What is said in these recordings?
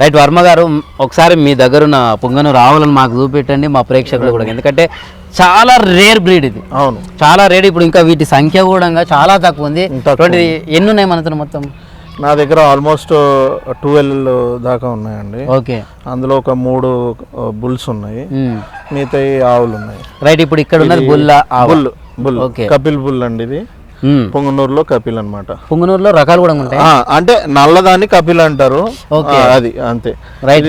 Right Varma గారు ఒకసారి మీ దగ్గర ఉన్న పుంగనూరు ఆవులను మాకు చూపెట్టండి మా ప్రేక్షకులు కూడా. ఎందుకంటే చాలా రేర్ బ్రీడ్ ఇది. అవును. చాలా రేర్ ఇప్పుడు ఇంకా వీటి సంఖ్య కూడా చాలా తక్కువ ఉంది. ఎన్ని ఉన్నాయి మనతో మొత్తం? నా దగ్గర ఆల్మోస్ట్ ట్వెల్వ్ దాకా ఉన్నాయండి. ఓకే. అందులో ఒక మూడు బుల్స్ ఉన్నాయి. మిగతా ఆవులు ఉన్నాయి. రైట్ ఇప్పుడు ఇక్కడ ఉన్నది బుల్ల bull bull okay. Kapil bull అండి ఇది. పొంగనూరులో కపిల్ అన్నమాట. పుంగనూరులో రకాలు కూడా ఉంటాయి? అంటే నల్లదాన్ని కపిల్ అంటారు. అది అంతే. రైట్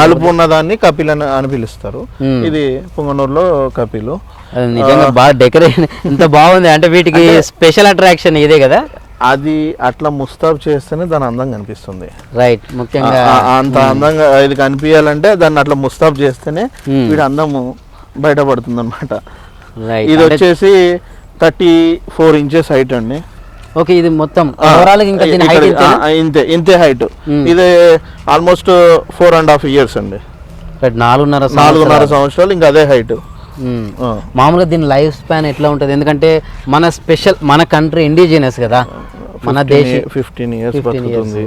నలుపు ఉన్నదాన్ని కపిల్ అని అని పిలుస్తారు. మ్మ్. ఇది పొంగనూరులో కపిలు. నిజంగా బాగా డెకరేషన్ ఎంత బాగుంది. అంటే వీటికి స్పెషల్ అట్రాక్షన్ ఇదే కదా? అది అట్లా ముస్తాబ్ చేస్తేనే దాని అందం కనిపిస్తుంది. రైట్ ముఖ్యంగా అంత అందంగా ఇది కనిపించాలంటే దాన్ని అట్లా ముస్తాబ్ చేస్తేనే. వీడి అందము బయటపడుతుంది అనమాట ఇది వచ్చేసి థర్టీ ఫోర్ ఇంచెస్ హైట్ అండి. ఓకే ఇది మొత్తం. ఓవరాల్ ఇంకా దీని హైట్ ఇంతే ఇంతే హైట్. ఇది almost four and half years అండి. నాలుగున్నర. నాలుగున్నర సంవత్సరాలు ఇంకా అదే హైట్ మ్మ్. మామూలుగా దీని లైఫ్ స్పాన్ ఎట్లా ఉంటుంది? ఎందుకంటే మన స్పెషల్ మన కంట్రీ ఇండిజినస్ కదా. మన దేశ ఫిఫ్టీన్ ఇయర్స్ బతుకుతుంది.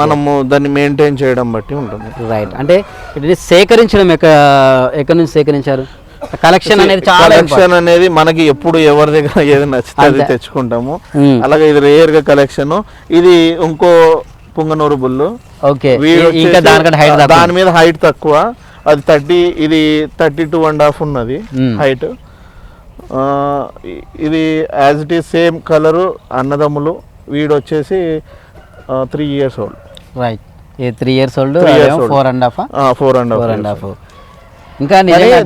మనము దాన్ని మెయింటైన్ చేయడం బట్టి ఉంటుంది. రైట్ అంటే సేకరించడం ఎక్క ఎక్కడి నుంచి సేకరించారు? కలెక్షన్ అనేది చాలా కలెక్షన్ అనేది మనకి ఎప్పుడు ఎవరి దగ్గర ఏది నచ్చితే అది తెచ్చుకుంటాము. మ్మ్. అలాగే ఇది రేర్గా కలెక్షన్ ఇది ఇంకో పుంగనూరు బుల్లు. ఓకే. ఇంకా దానికంటే హైట్ దాని మీద హైట్ తక్కువ. అది థర్టీ ఇది థర్టీ టూ అండ్ హాఫ్ ఉన్నది. హైట్ ఇది as it is same colour అన్నదమ్ములు. వీడు వచ్చేసి three years old right three years old. Four and half four and four half and half ఇంకా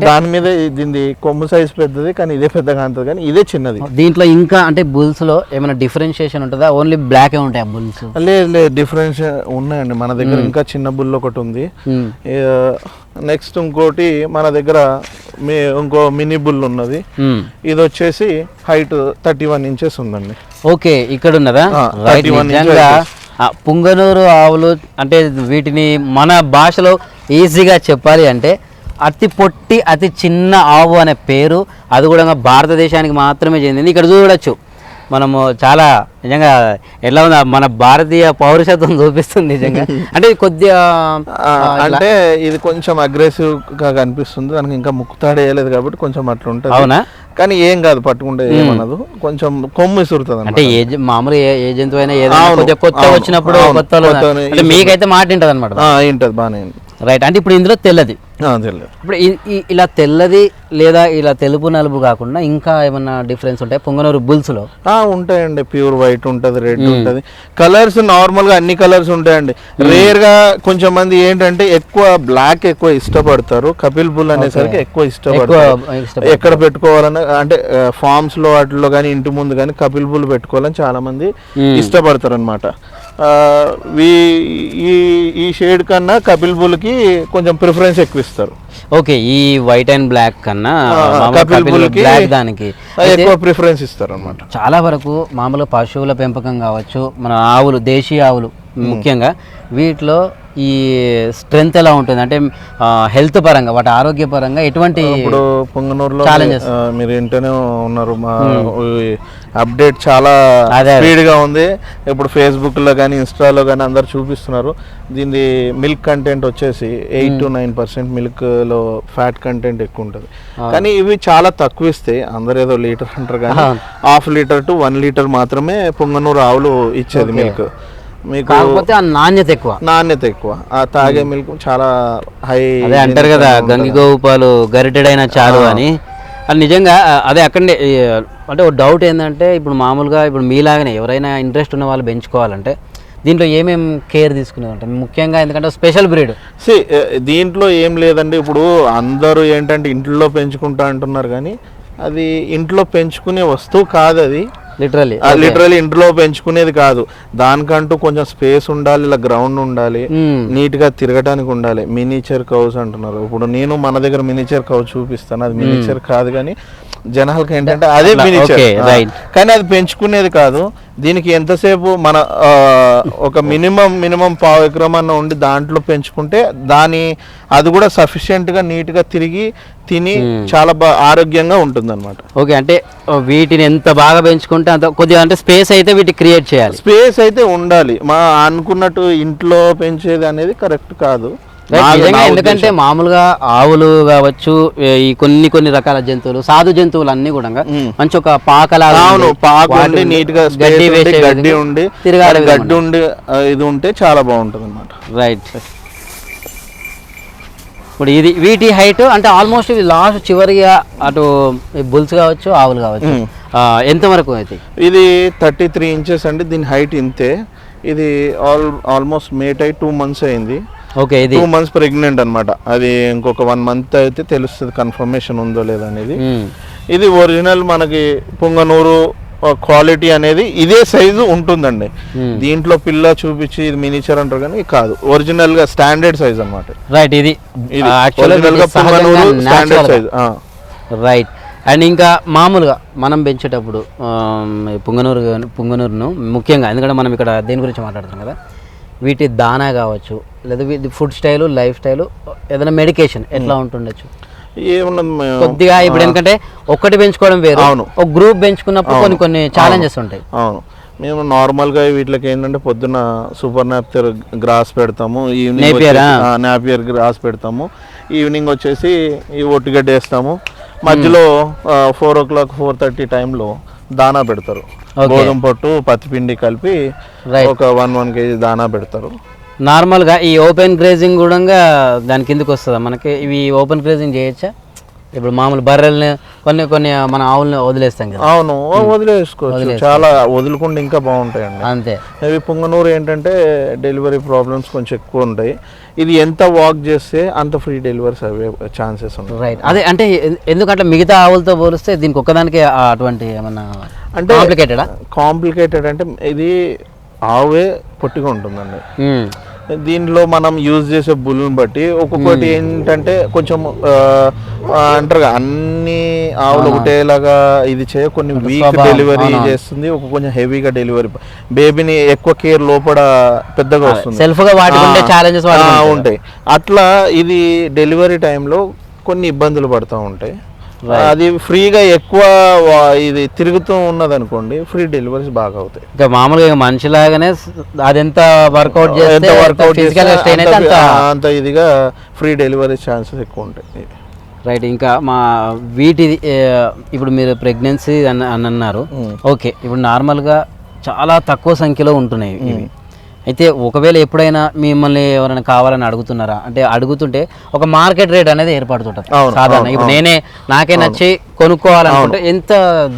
దాని మీద దీని కొమ్ము సైజ్ పెద్దది కానీ ఇదే పెద్దగా అంతది కానీ ఇదే చిన్నది. దీంట్లో ఇంకా అంటే బుల్స్లో ఏమైనా డిఫరెన్షియేషన్ ఉంటుందా? ఓన్లీ బ్లాక్ ఏ ఉంటాయి ఆ బుల్స్? లేదు లేదు డిఫరెన్స్ ఉన్నాయండి. మన దగ్గర ఇంకా చిన్న బుల్ ఒకటి ఉంది. నెక్స్ట్ ఇంకోటి మన దగ్గర మీ ఇంకో మినీ బుల్ ఉన్నది. ఇది వచ్చేసి హైట్ థర్టీ వన్ ఇంచెస్ ఉందండి. ఓకే ఇక్కడ ఉన్నదా? ఆ, రైట్ 31 నిజంగా ఆ, పుంగనూరు ఆవులు అంటే వీటిని మన భాషలో ఈజీగా చెప్పాలి అంటే అతి పొట్టి అతి చిన్న ఆవు అనే పేరు అది కూడా భారతదేశానికి మాత్రమే చెందింది. ఇక్కడ చూడొచ్చు. మనము చాలా నిజంగా ఎలా ఉంది మన భారతీయ పౌరుషత్వం చూపిస్తుంది నిజంగా. అంటే కొద్దిగా అంటే ఇది కొంచెం అగ్రెసివ్గా కనిపిస్తుంది. దానికి ఇంకా ముక్కు తాడు వేయలేదు కాబట్టి కొంచెం అట్లా ఉంటుంది అవునా? కానీ ఏం కాదు పట్టుకుంటే ఏమనదు. కొంచెం కొమ్ము ఇసురుతుంది అంటే ఏ మామూలు ఏ జంతువు అయినా ఏదైనా కొత్త వచ్చినప్పుడు అంటే మీకైతే మాట ఉంటుంది అనమాట ఏంటది బాగానే. రైట్ అంటే ఇప్పుడు ఇందులో తెల్లది. ఇప్పుడు ఇలా తెల్లది లేదా ఇలా తెలుపు నలుపు కాకుండా ఇంకా ఏమన్నా డిఫరెన్స్ ఉంటాయి? పొంగనూరు బుల్స్లో? ఆ, ఉంటాయండి. ప్యూర్ వైట్ ఉంటుంది రెడ్ ఉంటుంది. కలర్స్ నార్మల్గా అన్ని కలర్స్ ఉంటాయండి. రేర్గా కొంచెం మంది ఏంటంటే ఎక్కువ బ్లాక్ ఎక్కువ ఇష్టపడతారు. కపిల్ బుల్ అనేసరికి ఎక్కువ ఇష్టపడతారు. ఎక్కువ ఇష్టపడతారు. ఎక్కడ పెట్టుకోవాలని అంటే ఫార్మ్స్లో వాటిలో కానీ ఇంటి ముందు కానీ కపిల్ బుల్ పెట్టుకోవాలని చాలా మంది ఇష్టపడతారు అనమాట ఈ ఈ షేడ్ కన్నా కపిల్ బుల్కి కొంచెం ప్రిఫరెన్స్ ఎక్కువ ఇస్తారు ఓకే ఈ వైట్ అండ్ బ్లాక్ కన్నా కపిల్ బ్లాక్ దానికి. ఎక్కువ ప్రిఫరెన్స్ ఇస్తారు అనమాట చాలా వరకు మామూలు పశువుల పెంపకం కావచ్చు మన ఆవులు దేశీయ ఆవులు ముఖ్యంగా వీటిలో ఈ స్ట్రెంగ్త్ ఎలా ఉంటుంది? అంటే హెల్త్ పరంగా వాటి ఆరోగ్య పరంగా ఎటువంటి ఇప్పుడు పొంగనూరులో మీరు ఇంటనే ఉన్నారు. మా అప్డేట్ చాలా అదే, అదే. స్పీడ్గా ఉంది. ఇప్పుడు ఫేస్బుక్లో కానీ ఇన్స్టాలో కానీ అందరు చూపిస్తున్నారు. దీని మిల్క్ కంటెంట్ వచ్చేసి ఎయిట్ టు నైన్ పర్సెంట్ మిల్క్లో ఫ్యాట్ కంటెంట్ ఎక్కువ ఉంటుంది కానీ ఇవి చాలా తక్కువ ఇస్తాయి అందరు ఏదో లీటర్ అంటారు కానీ. Half litre to one litre మాత్రమే పొంగనూరు ఆవులు ఇచ్చేది మిల్క్. మీకు కాకపోతే ఆ నాణ్యత ఎక్కువ. నాణ్యత ఎక్కువ. ఆ తాగే మిల్క్ చాలా హై అదే అంటారు కదా గంగి గోవు పాలు గరిటెడైనా చాలు అని. అది నిజంగా అదే అక్కడనే అంటే ఒక డౌట్ ఏంటంటే ఇప్పుడు మామూలుగా ఇప్పుడు మీలాగానే ఎవరైనా ఇంట్రెస్ట్ ఉన్న వాళ్ళు పెంచుకోవాలంటే దీంట్లో ఏమేం కేర్ తీసుకునేదంటే ముఖ్యంగా ఎందుకంటే స్పెషల్ బ్రీడ్ సి దీంట్లో ఏం లేదండి. ఇప్పుడు అందరూ ఏంటంటే ఇంట్లో పెంచుకుంటా అంటున్నారు కానీ అది ఇంట్లో పెంచుకునే వస్తువు కాదు అది లిటరలీ ఇంట్లో పెంచుకునేది కాదు. దానికంటూ కొంచెం స్పేస్ ఉండాలి ఇలా గ్రౌండ్ ఉండాలి నీట్గా తిరగటానికి ఉండాలి. మినిచర్ కౌస్ అంటున్నారు. ఇప్పుడు నేను మన దగ్గర మినిచర్ కౌ చూపిస్తాను. అది మినిచర్ కాదు కానీ జనాలకి ఏంటంటే అదే right. కానీ అది పెంచుకునేది కాదు. దీనికి ఎంతసేపు మన ఒక మినిమం మినిమం పావు ఎకరం అన్న ఉండి దాంట్లో పెంచుకుంటే దాని అది కూడా సఫిషియెంట్గా నీట్గా తిరిగి తిని చాలా బా ఆరోగ్యంగా ఉంటుంది అనమాట ఓకే అంటే వీటిని ఎంత బాగా పెంచుకుంటే అంత కొద్దిగా అంటే స్పేస్ అయితే వీటికి క్రియేట్ చేయాలి. స్పేస్ అయితే ఉండాలి. మా అనుకున్నట్టు ఇంట్లో పెంచేది అనేది కరెక్ట్ కాదు. ఎందుకంటే. మామూలుగా ఆవులు కావచ్చు ఈ కొన్ని కొన్ని రకాల జంతువులు సాధు జంతువులు అన్ని కూడా. మంచి ఒక పాకలాగా అవును ఉండి, పాకు వాటి ఉండి ఉండి, నీట్గా గడ్డి వేసే గడ్డి ఉండి గడ్డి ఉండి ఇది ఉంటే చాలా బాగుంటుంది అనమాట రైట్ ఇప్పుడు ఇది వీటి హైట్ అంటే ఆల్మోస్ట్ ఇది లాస్ట్ చివరిగా అటు బుల్స్ కావచ్చు ఆవులు కావచ్చు. ఎంత వరకు అయితే? ఇది థర్టీ త్రీ ఇంచెస్ అండి దీని హైట్ ఇంతే. ఇది ఆల్ ఆల్మోస్ట్ మేట్ అయి టూ మంత్స్ అయింది. ఓకే ఇది టూ మంత్స్ ప్రెగ్నెంట్ అన్నమాట. అది ఇంకొక వన్ మంత్ అయితే తెలుస్తుంది కన్ఫర్మేషన్ ఉందో లేదో అనేది. మ్మ్. ఇది ఒరిజినల్ మనకి పొంగనూరు క్వాలిటీ అనేది ఇదే సైజు ఉంటుందండి. మ్మ్. దీంట్లో పిల్ల చూపించి ఇది మినిచర్ అంటారు కానీ కాదు. ఒరిజినల్గా స్టాండర్డ్ సైజ్ అన్నమాట. రైట్ ఇది ఇది యాక్చువల్గా ఒరిజినల్గా Punganur standard size right and ఇంకా మామూలుగా మనం పెంచేటప్పుడు పుంగనూరు గాని- పుంగనూరును ముఖ్యంగా ఎందుకంటే మనం ఇక్కడ దేని గురించి మాట్లాడుతున్నాం కదా? వీటి దానా కావచ్చు లేదా వీటి ఫుడ్ స్టైల్ లైఫ్ స్టైల్ ఏదైనా మెడికేషన్ ఎట్లా ఉంటుండొచ్చు? ఏమున్నది మేము- కొద్దిగా ఇప్పుడు ఎందుకంటే ఒక్కటి పెంచుకోవడం వేరు. అవును. ఒక గ్రూప్ పెంచుకున్నప్పుడు కొన్ని కొన్ని ఛాలెంజెస్ ఉంటాయి. అవును. మేము నార్మల్గా వీటికి ఏంటంటే పొద్దున సూపర్ నాప్తర్ గ్రాస్ పెడతాము ఈవినింగ్? నాపియర్? గ్రాస్ పెడతాము. ఈవినింగ్ వచ్చేసి ఈ ఒట్టిగడ్డ వేస్తాము. మధ్యలో four o'clock four thirty టైంలో దానా పెడతారు. గోధుమ పొట్టు పత్తిపిండి కలిపి. ఒక వన్ వన్ కేజీ దానా పెడతారు నార్మల్గా ఈ ఓపెన్ గ్రేజింగ్ కూడా దాని కిందకి వస్తుందా మనకి ఇవి ఓపెన్ గ్రేజింగ్ చేయొచ్చా ఇప్పుడు మామూలు బర్రెల్ని కొన్ని కొన్ని మన ఆవుల్ని వదిలేస్తాం కదా. అవును వదిలేసుకోవచ్చు. చాలా వదులుకుంటే ఇంకా బాగుంటాయండి. అంతే. ఇవి పుంగనూరు ఏంటంటే డెలివరీ ప్రాబ్లమ్స్ కొంచెం ఎక్కువ ఉంటాయి. ఇది ఎంత వాక్ చేస్తే అంత ఫ్రీ డెలివరీస్ అవే ఛాన్సెస్ ఉంటాయి. రైట్. అదే అంటే ఎందుకంటే మిగతా ఆవులతో పోలిస్తే దీనికి ఒక్కదానికి అటువంటి ఏమన్నా అంటే కాంప్లికేటెడా కాంప్లికేటెడ్ అంటే ఇది ఆవే పొట్టిగా ఉంటుందండి. దీనిలో మనం యూజ్ చేసే బుల్ని బట్టి ఒక్కొక్కటి ఏంటంటే కొంచెం అంటారు అన్ని ఆవులు ఒకటేలాగా ఇది చేయ కొన్ని వీక్ డెలివరీ. చేస్తుంది ఒక కొంచెం హెవీగా డెలివరీ బేబీని ఎక్కువ కేర్ లోపల పెద్దగా వస్తుంది. సెల్ఫ్గా వాటికి ఉండే ఆ, challenges ఆ, వాటికి ఉంటాయి. ఉంటాయి అట్లా ఇది డెలివరీ టైంలో కొన్ని ఇబ్బందులు పడుతూ ఉంటాయి. అది ఫ్రీగా ఎక్కువ ఇది తిరుగుతూ ఉన్నది అనుకోండి ఫ్రీ డెలివరీస్ బాగా అవుతాయి. ఇంకా మామూలుగా మనిషిలాగానే అది ఎంత వర్కౌట్ చేస్తే ఎంత వర్కౌట్ అంత ఇదిగా ఫ్రీ డెలివరీ ఛాన్సెస్ ఎక్కువ ఉంటాయి రైట్ ఇంకా మా వీటి ఇప్పుడు మీరు ప్రెగ్నెన్సీ అని అని అన్నారు ఓకే ఇప్పుడు నార్మల్గా చాలా తక్కువ సంఖ్యలో ఉంటున్నాయి ఇవి. అయితే ఒకవేళ ఎప్పుడైనా మిమ్మల్ని ఎవరైనా కావాలని అడుగుతున్నారా? అంటే అడుగుతుంటే ఒక మార్కెట్ రేట్ అనేది ఏర్పడుతుంటుంది. అవును, సాధారణ ఇప్పుడు నేనే నాకే నచ్చి కొనుక్కోవాలనుకుంటే ఎంత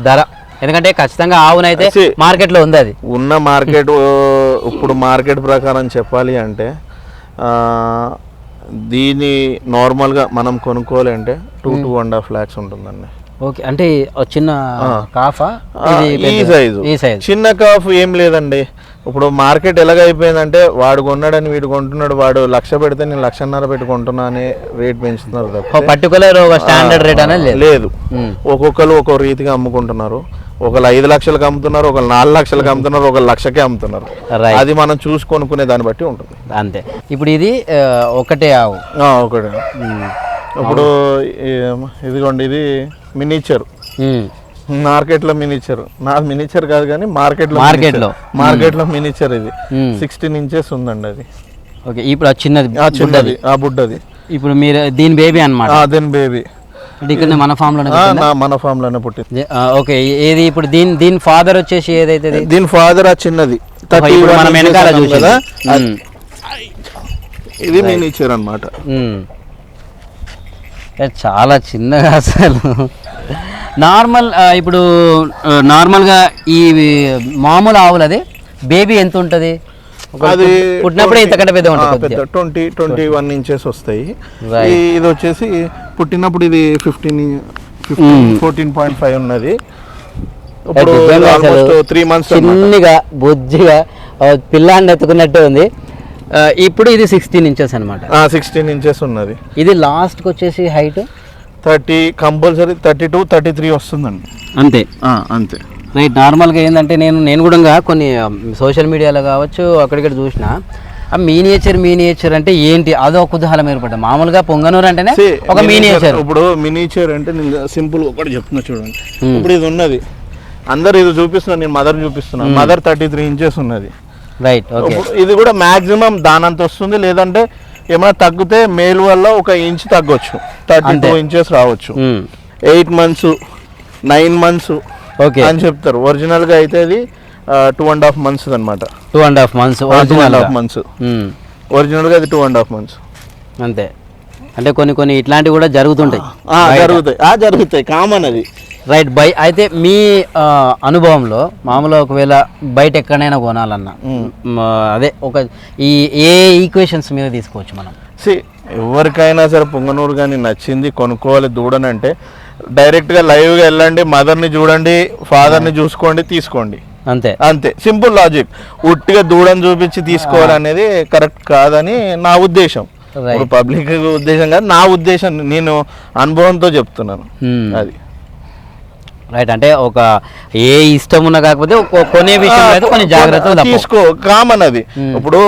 ధర? ఎందుకంటే ఖచ్చితంగా ఆవునైతే See, మార్కెట్లో ఉంది అది ఉన్న మార్కెట్ ఇప్పుడు మార్కెట్ ప్రకారం చెప్పాలి అంటే దీని నార్మల్గా మనం కొనుక్కోవాలి అంటే two two and half lakhs ఉంటుందండి. ఓకే అంటే చిన్న కాఫా? ఆ, ఈ సైజు. ఈ సైజ్. చిన్న కాఫ్ ఏం లేదండి. ఇప్పుడు మార్కెట్ ఎలాగ అయిపోయిందంటే వాడు కొన్నాడని వీడు కొంటున్నాడు వాడు లక్ష పెడితే నేను లక్షన్నర పెట్టి కొంటున్నా అని రేట్ పెంచుతున్నారు తప్పితే పర్టికులర్ ఒక స్టాండర్డ్ రేట్ అనేది లేదు. ఒక్కొక్కరు ఒక్కో రీతిగా అమ్ముకుంటున్నారు. ఒకళ్ళు ఐదు లక్షలకు అమ్ముతున్నారు ఒకళ్ళు నాలుగు లక్షలకు అమ్ముతున్నారు ఒకళ్ళు లక్షకే అమ్ముతున్నారు. అది మనం చూసి కొనుక్కునే దాన్ని బట్టి ఉంటుంది. అంతే. ఇప్పుడు ఇది ఒకటే ఆవు. ఒకటి. ఇప్పుడు ఇదిగోండి ఇది మినిచర్. మార్కెట్లో మినిచర్. నా మినిచర్ కాదు కానీ మార్కెట్లో Market లో. మార్కెట్లో మినిచర్ ఇది. సిక్స్టీన్ ఇంచెస్ ఉందండి అది. ఓకే ఇప్పుడు ఆ చిన్నది ఆ చిన్నది ఆ బుడ్డది. ఇప్పుడు మీరు దీని బేబీ అనమాట దెన్ బేబీ. ఇక్కడ మన ఫామ్లోనే మన ఫామ్లోనే పుట్టింది ఓకే ఏది ఇప్పుడు దీని దీని ఫాదర్ వచ్చేసి ఏదైతే? దీని ఫాదర్ ఆ చిన్నది. మనం వెనకాల చూసాం కదా. ఉమ్. ఇది మినిచర్. ఏ, చాలా చిన్నగా అసలు. నార్మల్ ఇప్పుడు నార్మల్గా ఈ మామూలు ఆవులు అది? బేబీ ఎంత ఉంటుంది? అది పుట్టినప్పుడే ఇంతకంటే పెద్ద ఉంటుంది ట్వంటీ ట్వంటీ వన్ ఇంచెస్ వస్తాయి. ఇది వచ్చేసి పుట్టినప్పుడు ఇది fifteen fifteen fourteen point five ఉన్నది. ఇప్పుడు త్రీ మంత్స్ చిన్నగా బొజ్జిగా పిల్లాన్ని ఎత్తుకున్నట్టే ఉంది. ఇప్పుడు ఇది సిక్స్టీన్ ఇంచెస్ అనమాట సిక్స్టీన్ ఇంచెస్ ఉన్నది. ఇది లాస్ట్కి వచ్చేసి height thirty compulsory thirty two thirty three వస్తుందండి. అంతే. అంతే. రైట్ నార్మల్గా ఏంటంటే నేను నేను కూడా కొన్ని సోషల్ మీడియాలో కావచ్చు అక్కడిక్కడ చూసిన ఆ మీనియేచర్ మీనియేచర్ అంటే ఏంటి? అదో కుతూహలం ఏర్పడ్డా మామూలుగా పొంగనూరు అంటేనే ఒక మీనియేచర్ ఇప్పుడు మినిచర్ అంటే నేను సింపుల్ ఒకటి చెప్తున్నా చూడండి. ఇప్పుడు ఇది ఉన్నది. అందరు ఇది చూపిస్తున్నా నేను మదర్ చూపిస్తున్నా. మదర్ థర్టీ త్రీ ఇంచెస్ ఉన్నది. రైట్ ఇది కూడా మాక్సిమం దానంత వస్తుంది లేదంటే ఏమైనా తగ్గితే మేల్ వల్ల ఒక ఇంచ్ తగ్గొచ్చు. థర్టీ టూ ఇంచెస్ రావచ్చు. Eight months nine months okay. అని చెప్తారు. ఒరిజినల్గా అయితే ఇది టూ అండ్ హాఫ్ మంత్స్ అనమాట two and half months two and half months. ఒరిజినల్గా ఇది టూ అండ్ హాఫ్ మంత్స్. అంతే. అంటే కొన్ని కొన్ని ఇట్లాంటివి కూడా జరుగుతుంటాయి. జరుగుతాయి. ఆ జరుగుతాయి. కామన్ అది. Right bye. అయితే మీ అనుభవంలో మామూలుగా ఒకవేళ బయట ఎక్కడైనా కొనాలన్నా అదే ఒక ఈ ఏ ఈక్వేషన్స్ మీద తీసుకోవచ్చు మనం? సి ఎవరికైనా సరే పొంగనూరు కానీ నచ్చింది కొనుక్కోవాలి దూడనంటే డైరెక్ట్గా లైవ్గా వెళ్ళండి మదర్ని చూడండి ఫాదర్ని చూసుకోండి తీసుకోండి. అంతే. అంతే. Simple logic. ఉట్టిగా దూడని చూపించి తీసుకోవాలనేది కరెక్ట్ కాదని నా ఉద్దేశం. పబ్లిక్ ఉద్దేశం కాదు నా ఉద్దేశం నేను అనుభవంతో చెప్తున్నాను. అది. రైట్ అంటే ఒక ఏ ఇష్టం ఉన్నా కాకపోతే కొనే విషయంలో అయితే కొన్ని జాగ్రత్తలు తప్పవు తీసుకో కామన్ అది. ఇప్పుడు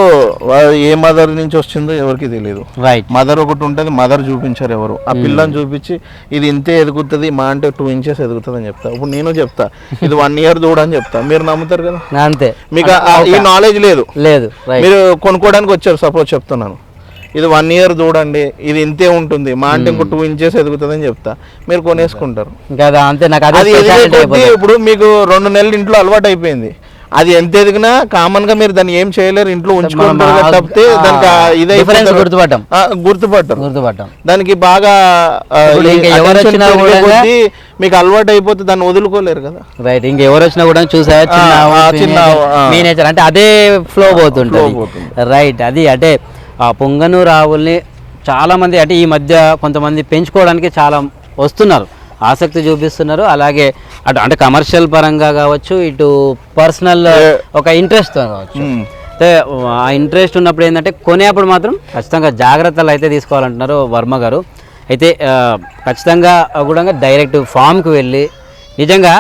వా- ఏ మదర్ నుంచి వచ్చిందో ఎవరికి తెలియదు రైట్ మదర్ ఒకటి ఉంటుంది మదర్ చూపించారు ఎవరు. ఆ పిల్లని చూపించి ఇది ఇంతే ఎదుగుతుంది మా అంటే టూ ఇంచెస్ ఎదుగుతుంది అని చెప్తా. ఇప్పుడు నేను చెప్తా ఇది వన్ ఇయర్ దూడని చెప్తా. మీరు నమ్ముతారు కదా? అంతే. మీకు ఈ నాలెడ్జ్ లేదు. లేదు మీరు కొనుక్కోవడానికి వచ్చారు సపోజ్ చెప్తున్నాను. ఇది వన్ ఇయర్ చూడండి ఇది ఇంతే ఉంటుంది. మా అంటే ఇంకో టూ ఇంచెస్ ఎదుగుతుందని చెప్తా. మీరు కొనేసుకుంటారు. అంతే నాకు అదే. ఇప్పుడు మీకు రెండు నెలలు ఇంట్లో అలవాటు అయిపోయింది. అది ఎంత ఎదిగినా కామన్గా మీరు దాన్ని ఏం చేయలేరు ఇంట్లో ఉంచుకుంటారు తప్పితే దానికి ఇది. గుర్తుపట్టం. ఆ, గుర్తుపట్టరు గుర్తుపట్టాం. దానికి బాగా మీకు అలవాటు అయిపోతే దాన్ని వదులుకోలేరు కదా. రైట్ ఇంక ఎవరు వచ్చినా కూడా చూసా చిన్న చిన్న అంటే అదే ఫ్లో పోతుంటుంది. రైట్ అది అంటే ఆ పొంగనూరు ఆవుల్ని చాలా మంది అంటే ఈ మధ్య కొంతమంది పెంచుకోవడానికి చాలా వస్తున్నారు. ఆసక్తి చూపిస్తున్నారు. అలాగే అటు అంటే కమర్షియల్ పరంగా కావచ్చు ఇటు పర్సనల్ ఒక ఇంట్రెస్ట్ కావచ్చు. ఆ ఇంట్రెస్ట్ ఉన్నప్పుడు ఏంటంటే కొనేప్పుడు మాత్రం ఖచ్చితంగా జాగ్రత్తలు అయితే తీసుకోవాలంటున్నారు వర్మ గారు. అయితే ఖచ్చితంగా కూడా డైరెక్ట్ ఫామ్కి వెళ్ళి నిజంగా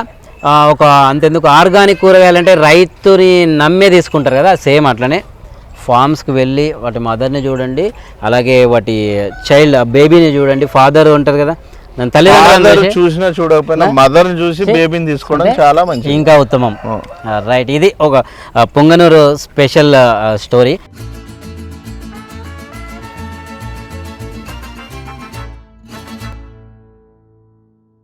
ఒక అంతెందుకు ఆర్గానిక్ కూరగాయలంటే రైతుని నమ్మే తీసుకుంటారు కదా సేమ్ అట్లనే. ఫామ్స్కి వెళ్ళి వాటి మదర్ని చూడండి అలాగే వాటి చైల్డ్ బేబీని చూడండి. ఫాదర్ ఉంటారు కదా చూసి చూసినా చూడకపోయినా మదర్ చూసి బేబీని తీసుకోవడం చాలా మంచిది. ఇంకా ఉత్తమం. రైట్ ఇది ఒక పొంగనూరు స్పెషల్ స్టోరీ